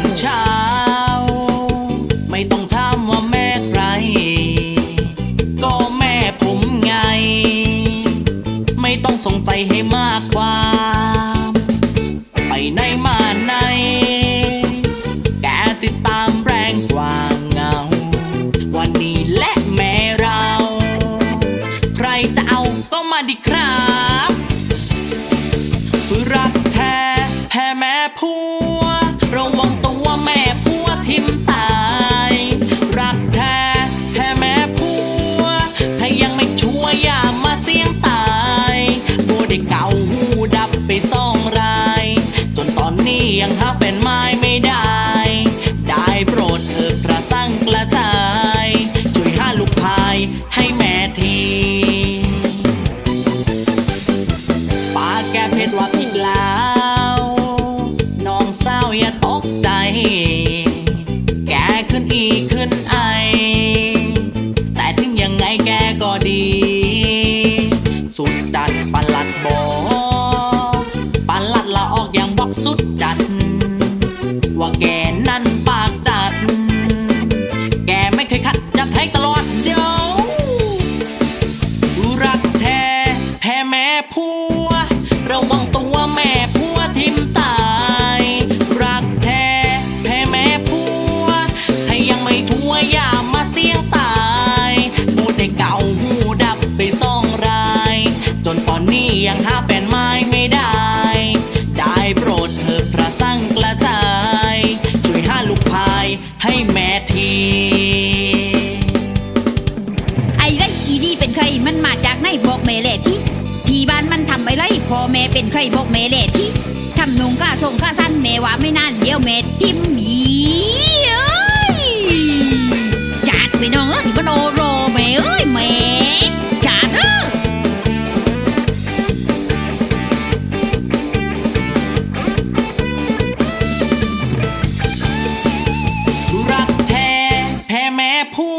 นเช้า ไม่ต้องถามว่าแม่ใคร ก็แม่ผมไง ไม่ต้องสงสัยให้ แม่ทีป้าแกเพชรว่าผิดแล้ว น้องสาวอย่าตกใจ แกขึ้นอีขึ้นไอ แต่ถึงยังไงแกก็ดี สุดจัดปันลัดบอกปันลัดละออกอย่างบอกสุดจัด ว่าแก ผัว ระวังตัวแม่ผัวทิมตาย รักแท้แพ้แม่ผัว ถ้ายังไม่ทัวอย่ามาเสี่ยงตายพูดได้เก่าหูดับไปสองราย จนตอนนี้ยังหาแฟนไม้ไม่ได้ ได้โปรดเถิดพระสั่งกระจาย ช่วยหาลูกพายให้แม่ทีไอ้ไรอีนี่เป็นใครมันมาจากไหนบอกแม่แหล่ที่ ที่บ้านมันทำอะไรพ่อแม่เป็นใครบอกแม่แหล่ที่ทำนงก้าส่งก้าสั้นแม่ว่าไม่นานเดี๋ยวแม่ทิมหมีเอ้ยจัดไปน้องเอ้ยที่บ้านโอโรแม่เอ้ยแม่จัดเอ้ยรักแท้แพ้แม่ผั